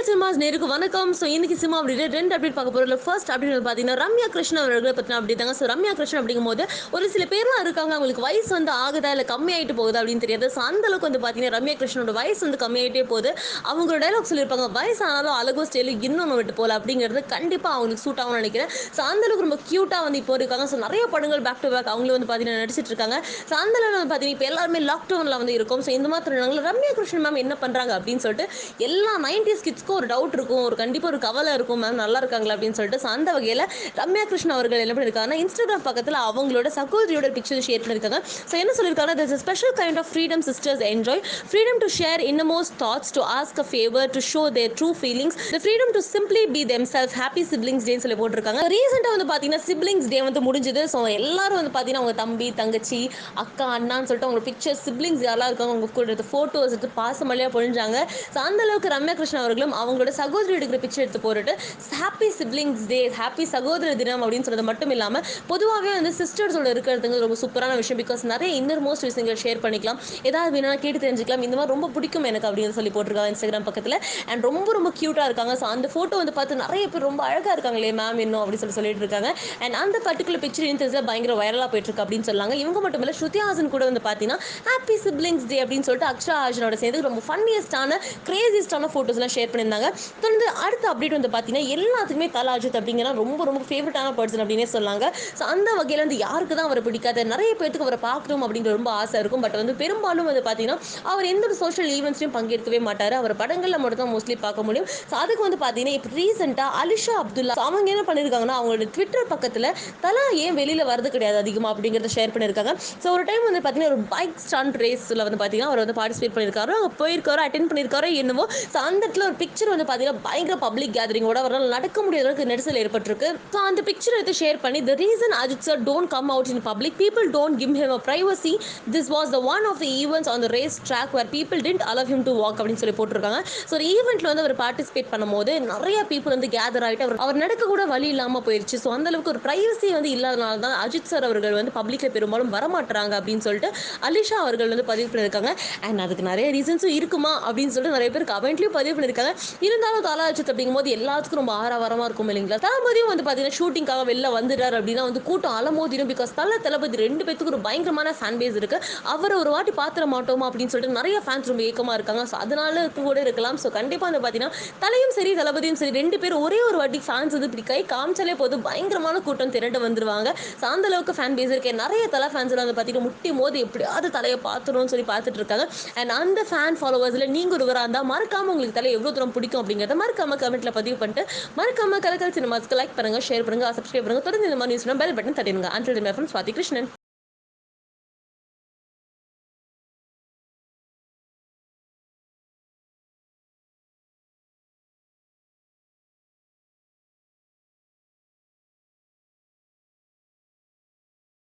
கலக்கல் cinemas நேருக்கு வணக்கம். So இன்னைக்கு சினிமா அப்படி ரெண்டு அப்டேட் பார்க்க போகிறோம் ஃபர்ஸ்ட் அப்படின்னு பார்த்தீங்கன்னா ரம்யா கிருஷ்ணன் அவர்களை பற்றின அப்டேட் தாங்க. ஸோ ரம்யா கிருஷ்ணன் அப்படிங்கும்போது ஒரு சில பேர்லாம் இருக்காங்க. அவங்களுக்கு வயசு வந்து ஆகுதா இல்லை கம்மியாயிட்டு போகுது அப்படின்னு தெரியாது. ஸோ அந்த அளவுக்கு வந்து பார்த்தீங்கன்னா ரம்யா கிருஷ்ணனோட வயசு வந்து கம்மியாயிட்டே போகுது. அவங்களோட டைலாக் சொல்லியிருப்பாங்க வயசு ஆனாலும் அழகோ ஸ்டைலு இன்னொன்று விட்டு போகல அப்படிங்கிறது கண்டிப்பாக அவங்களுக்கு சூட் ஆகும்னு நினைக்கிறேன். ஸோ அந்த அளவுக்கு ரொம்ப க்யூட்டாக வந்து இப்போ இருக்காங்க. ஸோ நிறைய படங்கள் பேக் டு பேக் அவங்களும் வந்து பார்த்தீங்கன்னா நடிச்சிட்டு இருக்காங்க. ஸோ அந்த வந்து பார்த்தீங்கன்னா இப்போ எல்லாருமே லாக்டவுனில் வந்து இருக்கும். ஸோ இந்த மாதிரி நாங்கள் ரம்யா கிருஷ்ணன் மேம் என்ன பண்ணுறாங்க அப்படின்னு சொல்லிட்டு எல்லா நைன்டிஸ் கிட்ஸ்க்கும் ஒரு டவுட் இருக்கும் ஒரு கண்டிப்பாக ஒரு கவலை இருக்கும் மேம் நல்லா இருக்காங்களா அப்படின்னு சொல்லிட்டு. ஸோ அந்த வகையில் ரம்யா கிருஷ்ணன் அவர்கள் என்ன பண்ணியிருக்காங்கன்னா இன்ஸ்டாகிராம் பக்கத்தில் அவங்களோட சகோதரியோட பிக்சர் ஷேர் பண்ணியிருக்காங்க ஸோ என்ன சொல்லியிருக்காங்க this special kind of freedom sisters enjoy freedom to share innermost thoughts to ask a favour to show their true feelings the freedom to simply be them self happy siblings டேன்னு சொல்லி போட்டிருக்காங்க. ரீசெண்டாக வந்து பார்த்தீங்கன்னா siblings டே வந்து முடிஞ்சது. So எல்லாரும் வந்து பார்த்தீங்கன்னா அவங்க தம்பி தங்கச்சி அக்கா அண்ணான்னு சொல்லிட்டு அவங்க பிக்சர்ஸ் சிப்ளிங்ஸ் யாரெல்லாம் இருக்காங்க அவங்க கூட எடுத்து ஃபோட்டோஸ் எடுத்து பாசமல்லியாக பொழிஞ்சாங்க. ஸோ அந்த அளவுக்கு ரம்யா கிருஷ்ணன் அவர்களும் அவங்களோட சகோதரி எடுக்கிற பிக்சர் எடுத்து போட்டுட்டு ஹாப்பி சிப்ளிங்ஸ் டே ஹாப்பி சகோதர தினம் அப்படின்னு சொல்றது மட்டும் இல்லாமல் பொதுவாகவே வந்து சிஸ்டர்ஸோட இருக்கிறதுங்க ரொம்ப சூப்பரான விஷயம். பிகாஸ் நிறைய இன்னர் மோஸ்ட் விஷயங்கள் ஷேர் பண்ணிக்கலாம். ஏதாவது வேணா கேட்டு தெரிஞ்சுக்கலாம். இந்த மாதிரி ரொம்ப பிடிக்கும் எனக்கு அப்படின்னு சொல்லி போட்டிருக்காங்க இன்ஸ்டாகிராம் பக்கத்தில். அண்ட் ரொம்ப ரொம்ப க்யூட்டாக இருக்காங்க. ஸோ அந்த ஃபோட்டோ வந்து பார்த்து நிறைய பேர் ரொம்ப அழகாக இருக்காங்களே மேம் இன்னும் அப்படின்னு சொல்லி சொல்லிட்டு இருக்காங்க. அண்ட் அந்த பர்டிகுலர் பிக்சர் இன்டர்ஸில் பயங்கர வைரலாக போயிட்டு இருக்கு அப்படின்னு சொல்லாங்க. இவங்க மட்டும் இல்லை ஸ்ருதி ஹாசன் கூட வந்து பார்த்தீங்கன்னா ஹாப்பி சிப்ளிங்ஸ் டே அப்படின்னு சொல்லிட்டு அக்ஷரா ஹாசனோட சேர்ந்து ரொம்ப ஃபன்னியஸ்டான கிரேசிஸ்டான ஃபோட்டோஸ்லாம் ஷேர் பண்ணி பண்ணியிருந்தாங்க தொடர்ந்து அடுத்த அப்டேட் வந்து பார்த்தீங்கன்னா எல்லாத்துக்குமே தலா அஜித் அப்படிங்கிற ரொம்ப ரொம்ப ஃபேவரட்டான பர்சன் அப்படின்னே சொன்னாங்க. ஸோ அந்த வகையில் வந்து யாருக்கு தான் அவரை பிடிக்காது? நிறைய பேருக்கு அவரை பார்க்கணும் அப்படிங்கிற ரொம்ப ஆசை இருக்கும். பட் வந்து பெரும்பாலும் வந்து பார்த்தீங்கன்னா அவர் எந்த ஒரு சோஷியல் ஈவெண்ட்ஸ்லையும் பங்கேற்கவே மாட்டார். அவர் படங்களில் மட்டும் தான் மோஸ்ட்லி பார்க்க முடியும். ஸோ அதுக்கு வந்து பார்த்தீங்கன்னா இப்போ ரீசெண்டாக அலிஷா அப்துல்லா அவங்க என்ன பண்ணியிருக்காங்கன்னா அவங்களோட ட்விட்டர் பக்கத்தில் தலா ஏன் வெளியில் வரது கிடையாது அதிகமாக அப்படிங்கிறத ஷேர் பண்ணியிருக்காங்க ஸோ ஒரு டைம் வந்து பார்த்தீங்கன்னா ஒரு பைக் ஸ்டாண்ட் ரேஸில் வந்து பார்த்தீங்கன்னா அவர் வந்து பார்ட்டிசிபேட் பண்ணியிருக்காரு அங்கே போயிருக்காரோ அட்டென்ட் பண்ணியிருக்காரோ என்னவோ. ஸோ அந்த இடத்துல ஒரு பிக்சர் வந்து பார்த்தீங்கன்னா பயங்கர பப்ளிக் கேதரிங்கோட அவரால் நடக்க முடியாத அளவுக்கு நெரிசல் ஏற்பட்டிருக்கு. ஸோ அந்த பிக்சர் எடுத்து ஷேர் பண்ணி the reason Ajith sir don't come out in public people don't give him a privacy this was the one of the events on the race track where people tend allow him to walk அப்படின்னு சொல்லி போட்டிருக்காங்க. So ஒரு ஈவெண்ட்டில் வந்து அவர் participate பண்ணும்போது நிறைய people வந்து gather ஆகிட்டு அவர் அவர் நடக்க கூட வழி இல்லாமல் போயிடுச்சு ஸோ அந்த அளவுக்கு ஒரு ப்ரைவசி வந்து இல்லாதனால தான் அஜித் சார் அவர்கள் வந்து பப்ளிக்கில் பெரும்பாலும் வரமாட்டுறாங்க அப்படின்னு சொல்லிட்டு அலிஷா அவர்கள் வந்து பதிவு பண்ணியிருக்காங்க. அண்ட் அதுக்கு நிறைய ரீசன்ஸும் இருக்குமா அப்படின்னு சொல்லிட்டு நிறைய பேர் கமெண்ட்லையும் பதிவு பண்ணியிருக்காங்க. இருந்தாலும் தலா அப்படிங்கும்போது எல்லாத்துக்கும் ரொம்ப ஆரவாரமாக இருக்கும் இல்லைங்களா? தளபதியும் வந்து பார்த்தீங்கன்னா ஷூட்டிங்காக வெளில வந்துட்டார் அப்படின்னா வந்து கூட்டம் அலமோதிடும் பிகாஸ் தல தளபதி ரெண்டு பேத்துக்கு ஒரு பயங்கரமான ஃபேன் பேஸ் இருக்கு. அவரை ஒரு வாட்டி பாத்திர மாட்டோமா அப்படின்னு சொல்லிட்டு நிறைய ஃபேன்ஸ் ரொம்ப ஏக்கமாக இருக்காங்க. ஸோ அதனால கூட இருக்கலாம். ஸோ கண்டிப்பாக வந்து பார்த்தீங்கன்னா தலையும் சரி தளபதியும் சரி ரெண்டு பேரும் ஒரே ஒரு வாட்டி ஃபேன்ஸ் வந்து இப்படி கை காமிச்சாலே போதும். பயங்கரமான கூட்டம் திரண்டு வந்துருவாங்க. ஸோ அந்த அளவுக்கு ஃபேன் பேஸ் இருக்கேன் நிறைய தலை ஃபேன்ஸ் வந்து பார்த்தீங்கன்னா முட்டி மோது எப்படியாவது தலையை பார்த்துணும்னு சொல்லி பார்த்துட்டு இருக்காங்க. அண்ட் அந்த ஃபேன் ஃபாலோவர்ஸில் நீங்கள் ஒருவராக இருந்தால் மறக்காம உங்களுக்கு தலை எவ்வளோ தூரம் பிடிக்கும் அப்படிங்கிறத மறக்காம கமெண்ட்ல பதிவு பண்ணிட்டு மறக்காம கலக்கல் சினிமாஸ்க்கு லைக் பண்ணுங்க ஷேர் பண்ணுங்க சப்ஸ்கிரைப் பண்ணுங்க. தொடர்ந்து இந்த மாதிரி நியூஸ் பெல் பட்டன் தட்டிடுங்க. அன்றில் மேஃபம் சுவாதி கிருஷ்ணன்.